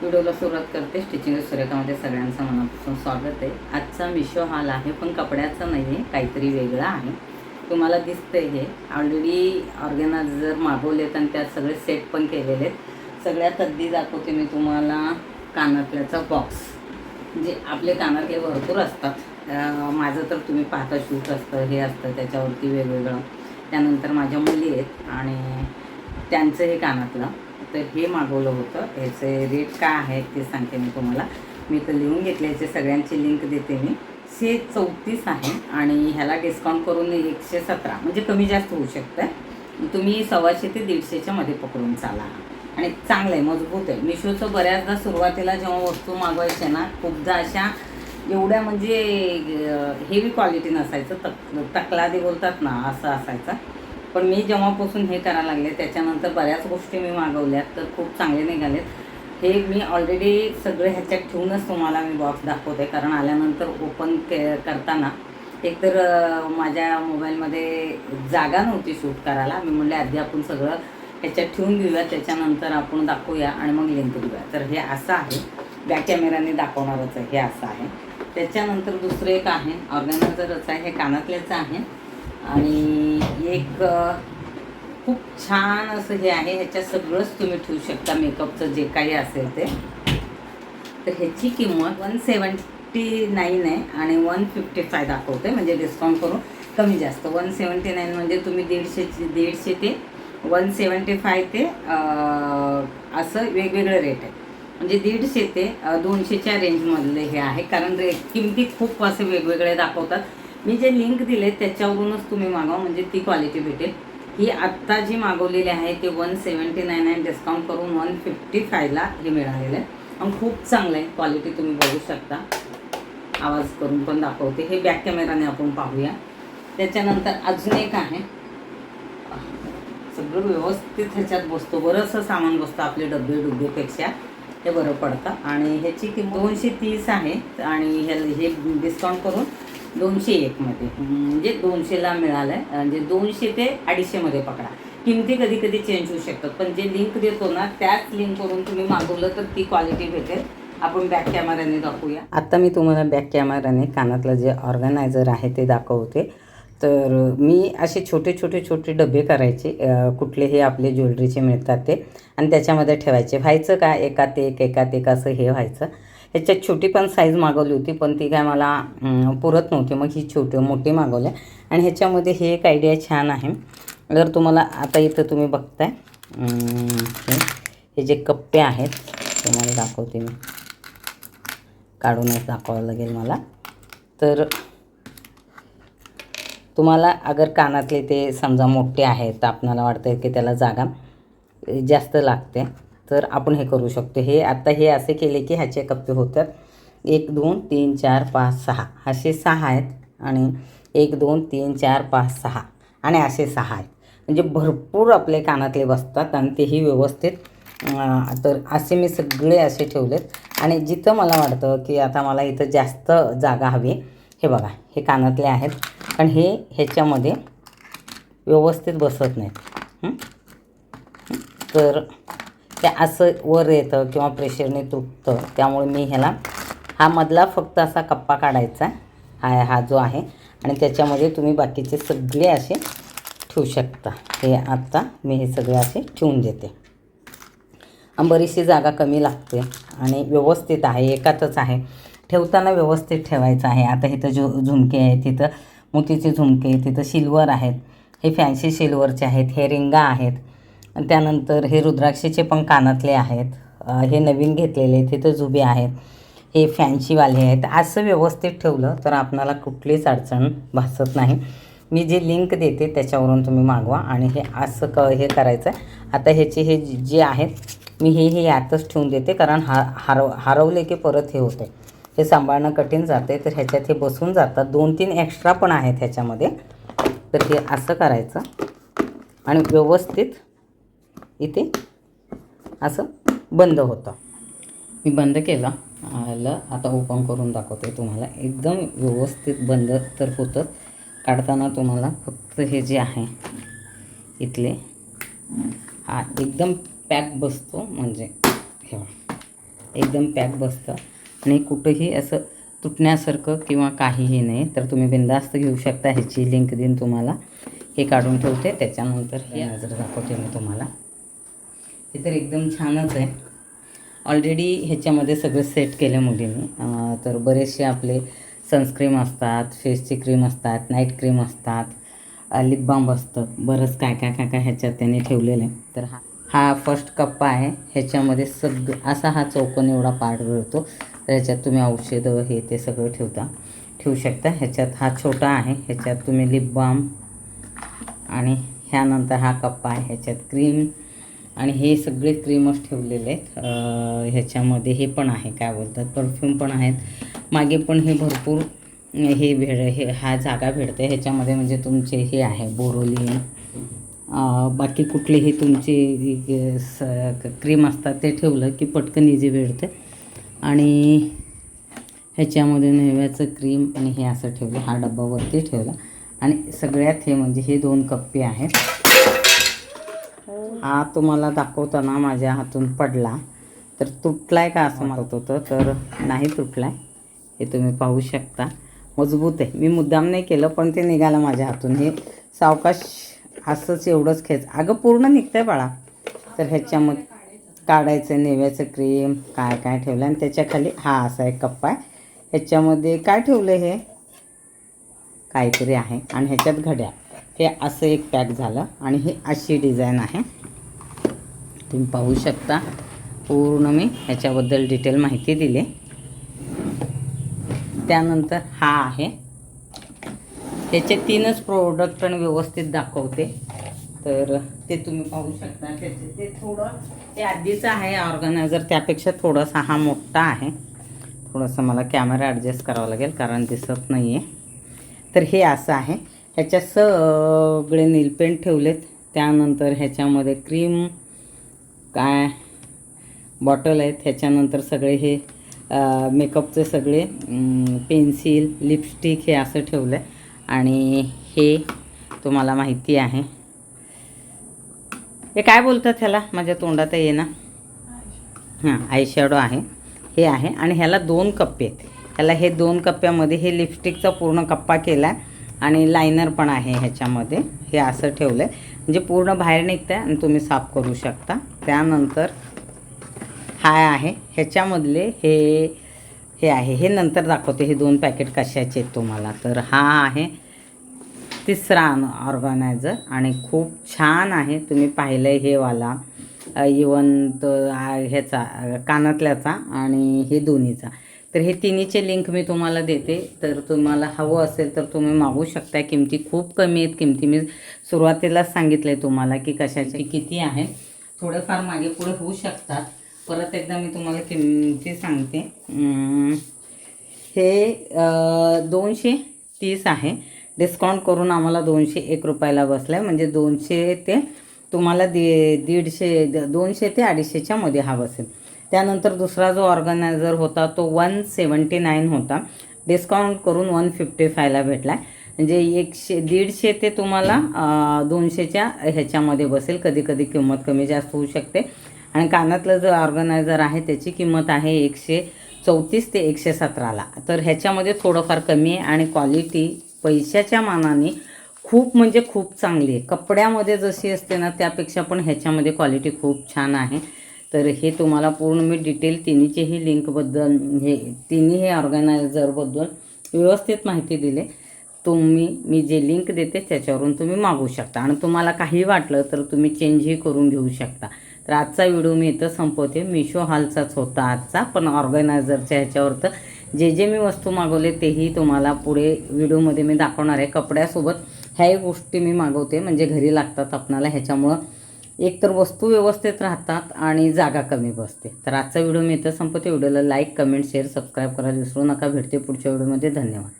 व्हिडिओला सुरुवात करते. स्टिचिंग सूर्यकामध्ये सगळ्यांचं मनापासून स्वागत आहे. आजचा मिशो हाल आहे पण कपड्याचा नाही आहे काहीतरी वेगळा आहे. तुम्हाला दिसतंय हे. ऑलरेडी ऑर्गॅनायझर मागवलेत आणि त्यात सगळे सेट पण केलेले आहेत. सगळ्यात अगदी दाखवते मी तुम्हाला कानातल्याचा बॉक्स जे आपले कानातले भरपूर असतात. माझं तर तुम्ही पाहता शूट असतं हे असतं त्याच्यावरती वेगवेगळं. त्यानंतर माझ्या मुली आहेत आणि त्यांचं हे कानातलं. तर हे मागवलं होतं. याचे रेट काय आहेत ते सांगते मी तुम्हाला. मी तर लिहून घेतले याचे सगळ्यांची लिंक देते मी. से चौतीस आहे आणि ह्याला डिस्काउंट करून एकशे सतरा. म्हणजे कमी जास्त होऊ शकतं. तुम्ही सव्वाशे ते दीडशेच्या मध्ये पकडून चाला. आणि चांगलं आहे मजबूत आहे. मिशोचं बऱ्याचदा सुरुवातीला जेव्हा वस्तू मागवायच्या ना खूपदा अशा एवढ्या म्हणजे हेवी क्वालिटी नसायचं. तक तकलादी बोलतात ना असं असायचं. पण मी जेव्हापासून हे करायला लागले त्याच्यानंतर बऱ्याच गोष्टी मी मागवल्यात तर खूप चांगले निघालेत. हे मी ऑलरेडी सगळे ह्याच्यात ठेवूनच तुम्हाला मी बॉक्स दाखवते कारण आल्यानंतर ओपन के करताना एकतर माझ्या मोबाईलमध्ये जागा नव्हती शूट करायला. मी म्हणले आधी आपण सगळं ह्याच्यात ठेवून घेऊया त्याच्यानंतर आपण दाखवूया आणि मग लिंक देऊया. तर हे असं आहे. बॅक कॅमेराने दाखवणारच आहे हे असं आहे. त्याच्यानंतर दुसरं एक आहे ऑर्गनायझरच आहे हे कानातल्याचं आहे. आणि एक खूप छान असं हे आहे. ह्याच्यात सगळंच तुम्ही ठेवू शकता मेकअपचं जे काही असेल ते. तर ह्याची किंमत वन सेवन्टी नाईन आहे आणि वन फिफ्टी फाय दाखवते. म्हणजे डिस्काउंट करून कमी जास्त. वन सेवन्टी नाईन म्हणजे तुम्ही दीडशेची दीडशे ते वन सेवन्टी फाय ते असं वेगवेगळं रेट आहे. म्हणजे दीडशे ते दोनशेच्या रेंजमधले हे आहे. कारण रेट किमती खूप असे वेगवेगळे दाखवतात. मी जे लिंक दिले त्याच्यावरूनच तुम्ही मागवा म्हणजे ती क्वालिटी भेटेल. ही आत्ता जी मागवलेली आहे ते one seventy nine nine discount करून वन फिफ्टी फायला हे मिळालेलं आहे. आणि खूप चांगलं आहे क्वालिटी तुम्ही बघू शकता. आवाज करून पण दाखवते. हे बॅक कॅमेराने आपण पाहूया. त्याच्यानंतर अजून एक आहे. सगळं व्यवस्थित ह्याच्यात बसतो. बरंचसं सामान बसतं आपले डब्बे डुब्बेपेक्षा. हे बरं पडतं. आणि ह्याची किंमत दोनशे तीस आहे. आणि हे हे डिस्काउंट करून दोनशे एकमध्ये म्हणजे दोनशेला मिळालं आहे म्हणजे दोनशे ते अडीचशेमध्ये पकडा. किमती कधी कधी चेंज होऊ शकतात. पण जे लिंक देतो ना त्याच लिंकवरून तुम्ही मागवलं तर ती क्वालिटी भेटेल. आपण बॅक कॅमेऱ्याने दाखवूया. आत्ता मी तुम्हाला बॅक कॅमेऱ्याने कानातलं जे ऑर्गनायझर आहे ते दाखवते. तर मी असे छोटे छोटे छोटे डबे करायचे. कुठले कुठलेही आपले ज्वेलरीचे मिळतात ते. आणि त्याच्यामध्ये ठेवायचे. व्हायचं का? एकात एक एकात एक असं हे व्हायचं. ह्याच्यात छोटी पण साईज मागवली होती पण ती काय मला पुरत नव्हती. मग ही छोटी मोठी मागवल्या. आणि ह्याच्यामध्ये हे एक आयडिया छान आहे. जर तुम्हाला आता इथं तुम्ही बघताय हे हे जे कप्पे आहेत तुम्हाला दाखवते मी. काढूनच दाखवावं लागेल मला. तर तुम्हाला अगर कानातले ते समजा मोठे आहेत तर आपणाला वाटतं की त्याला जागा जास्त लागते. तर आपण हे करू शकतो. हे आता हे असे केले की ह्याचे कप्पे होतात. एक दोन तीन चार पाच सहा. असे सहा आहेत आणि एक दोन तीन चार पाच सहा. आणि असे सहा आहेत. म्हणजे भरपूर आपले कानातले बसतात आणि तेही व्यवस्थित. तर असे मी सगळे असे ठेवलेत. आणि जिथं मला वाटतं की आता मला इथं जास्त जागा हवी हे बघा हे कानातले आहेत. पण हे ह्याच्यामध्ये व्यवस्थित बसत नाहीत. तर ते असं वर येतं किंवा प्रेशरने तुटतं त्यामुळे मी ह्याला हा मधला फक्त असा कप्पा काढायचा हा हा जो आहे. आणि त्याच्यामध्ये तुम्ही बाकीचे सगळे असे ठेवू शकता. हे आत्ता मी हे सगळे असे ठेवून देते. बरीचशी जागा कमी लागते आणि व्यवस्थित आहे एकातच आहे. ठेवताना व्यवस्थित ठेवायचं आहे. आता इथं जो झुमके आहेत तिथं मोतीचे झुमके तिथं सिल्वर आहेत. हे फॅन्सी सिल्वरचे आहेत हे रिंगा आहेत. त्यानंतर हे रुद्राक्षीचे पण कानातले आहेत. हे नवीन घेतलेले तिथं जुबे आहेत. हे फॅन्सीवाले आहेत. असं व्यवस्थित ठेवलं तर आपणाला कुठलीच अडचण भासत नाही. मी जे लिंक देते त्याच्यावरून तुम्ही मागवा आणि हे असं क हे करायचं आता ह्याचे हे जे आहेत मी हे हे यातच ठेवून देते कारण हा हरव हरवले की परत हे होते. हे सांभाळणं कठीण जाते. तर ह्याच्यात हे बसून जातात. दोन तीन एक्स्ट्रा पण आहेत ह्याच्यामध्ये. तर हे असं करायचं. आणि व्यवस्थित इथे असं बंद होतं. मी बंद केलं. आलं. आता ओपन करून दाखवते तुम्हाला. एकदम व्यवस्थित बंद तर होतं काढताना तुम्हाला फक्त हे जे आहे इथले हा एकदम पॅक बसतो म्हणजे हे एकदम पॅक बसतं. आणि कुठंही असं तुटण्यासारखं किंवा काहीही नाही तर तुम्ही बिंदास्त घेऊ शकता ह्याची लिंक देईन तुम्हाला. हे काढून ठेवते. त्याच्यानंतर हे नजर दाखवते मी तुम्हाला. हे तर एकदम छानच आहे. ऑलरेडी ह्याच्यामध्ये सगळं सेट केलं मुलींनी. तर बरेचसे आपले सनस्क्रीम असतात फेसची क्रीम असतात नाईट क्रीम असतात लिप बाम असतं. बरंच काय काय काय काय ह्याच्यात त्यांनी ठेवलेलं आहे. तर हा हा फर्स्ट कप्पा आहे. ह्याच्यामध्ये सग असा हा चौकोन एवढा पार्ट मिळतो. तर ह्याच्यात तुम्ही औषधं हे ते सगळं ठेवता ठेवू शकता. ह्याच्यात हा छोटा आहे. ह्याच्यात तुम्ही लिप बाम आणि ह्यानंतर हा कप्पा आहे. ह्याच्यात क्रीम आणि हे सगळे क्रीमच ठेवलेले आहेत. ह्याच्यामध्ये हे पण आहे काय बोलतात परफ्यूम पण आहेत. मागे पण हे भरपूर हे भेड हे हा जागा भेटते ह्याच्यामध्ये म्हणजे तुमचे हे आहे बोरोलिन. बाकी कुठलेही तुमचे स क्रीम असतात ते ठेवलं की पटकन इजी भेटते आणि ह्याच्यामध्ये नेव्याचं क्रीम आणि हे असं ठेवलं हा डब्बावरती ठेवला. आणि सगळ्यात हे म्हणजे हे दोन कप्पे आहेत. हा तुम्हाला दाखवताना माझ्या हातून पडला. तर तुटलाय का असं म्हणत होतं? तर नाही तुटलाय. हे तुम्ही पाहू शकता. मजबूत आहे. मी मुद्दाम नाही केलं पण ते निघालं माझ्या हातून. हे सावकाश असंच एवढंच खेच. अगं पूर्ण निघतंय बाळा. तर ह्याच्यामध्ये काढायचं नेव्याचं क्रीम काय काय ठेवलं आणि त्याच्याखाली हा असा एक कप्पा आहे. ह्याच्यामध्ये काय ठेवलं हे? काहीतरी आहे. आणि ह्याच्यात घड्या. हे असं एक पॅक झालं. आणि हे अशी डिझाईन आहे. तुम्ही पाहू शकता. पूर्ण मी ह्याच्याबद्दल डिटेल माहिती दिली. त्यानंतर हा आहे. त्याचे तीनच प्रोडक्ट आणि व्यवस्थित दाखवते. तर ते तुम्ही पाहू शकता. त्याचे ते थोडं ते आधीचं आहे ऑर्गनायझर त्यापेक्षा थोडासा हा मोठा आहे. थोडंसं मला कॅमेरा ॲडजस्ट करावा लागेल कारण दिसत नाही आहे तर हे असं आहे. ह्याच्यात सगळे नीलपेंट ठेवलेत. त्यानंतर ह्याच्यामध्ये क्रीम काय बॉटल आहेत ह्याच्यानंतर सगळे हे मेकअपचे सगळे पेन्सिल लिपस्टिक हे असं ठेवलं आहे आणि हे तुम्हाला माहिती आहे. हे काय बोलतात ह्याला? माझ्या तोंडात ये ना? हां आयशॅडो आहे. हे आहे. आणि ह्याला दोन कप्पे आहेत. ह्याला हे दोन कप्प्यामध्ये हे लिपस्टिकचा पूर्ण कप्पा केला आहे आणि लायनर पण आहे ह्याच्यामध्ये. हे असं ठेवलं आहे म्हणजे पूर्ण बाहेर निघतं आहे आणि तुम्ही साफ करू शकता. त्यानंतर हा आहे. ह्याच्यामधले हे हे आहे. हे नंतर दाखवते. हे दोन पॅकेट कशाचे आहेत तुम्हाला. तर हा आहे तिसरा ऑर्गनायझर आणि खूप छान आहे. तुम्ही पाहिलं हे वाला. इवन तो ह्याचा कानातल्याचा आणि हे दोन्हीचा. तर हे तिन्हीचे लिंक मी तुम्हाला देते. तर तुम्हाला हवं असेल तर तुम्ही मागू शकता किमती खूप कमी आहेत. किमती मी सुरुवातीलाच सांगितलं आहे तुम्हाला की कशाचे किती आहे. थोडंफार मागे पुढे होऊ शकतात. परत एकदा मी तुम्हाला किमती सांगते. हे दोनशे तीस आहे. डिस्काउंट करून आम्हाला दोनशे एक रुपयाला बसलं आहे म्हणजे दोनशे ते तुम्हाला दि दीडशे दोनशे ते अडीचशेच्या मध्ये हा बसेल. त्यानंतर दुसरा जो ऑर्गनायझर होता तो वन सेवन्टी नाईन होता. डिस्काउंट करून वन फिफ्टी फायला भेटला आहे म्हणजे एकशे दीडशे ते तुम्हाला दोनशेच्या ह्याच्यामध्ये बसेल. कधी कधी किंमत कमी जास्त होऊ शकते. आणि कानातलं जो ऑर्गनायझर आहे त्याची किंमत आहे एकशे चौतीस ते एकशे सतराला तर ह्याच्यामध्ये थोडंफार कमी आहे आणि क्वालिटी पैशाच्या मानाने खूप म्हणजे खूप चांगली आहे. कपड्यामध्ये जशी असते ना त्यापेक्षा पण ह्याच्यामध्ये क्वालिटी खूप छान आहे. तर हे तुम्हाला पूर्ण मी डिटेल तिन्हीचेही लिंकबद्दल हे तिन्ही हे ऑर्गनायझरबद्दल व्यवस्थित माहिती दिली. तुम्ही मी जे लिंक देते त्याच्यावरून तुम्ही मागू शकता. आणि तुम्हाला काही वाटलं तर तुम्ही चेंजही करून घेऊ शकता. तर आजचा व्हिडिओ मी इथं संपवते. मिशो हालचाच होता आजचा पण ऑर्गनायझरच्या ह्याच्यावर तर जे जे मी वस्तू मागवले तेही तुम्हाला पुढे व्हिडिओमध्ये मी दाखवणार आहे. कपड्यासोबत ह्याही गोष्टी मी मागवते. म्हणजे घरी लागतात आपणाला ह्याच्यामुळं एकतर वस्तू व्यवस्थित राहतात आणि जागा कमी बसते. तर आजचा व्हिडिओ मी इथं संपवते. व्हिडिओला लाईक कमेंट शेअर सबस्क्राईब करायला विसरू नका. भेटते पुढच्या व्हिडिओमध्ये. धन्यवाद.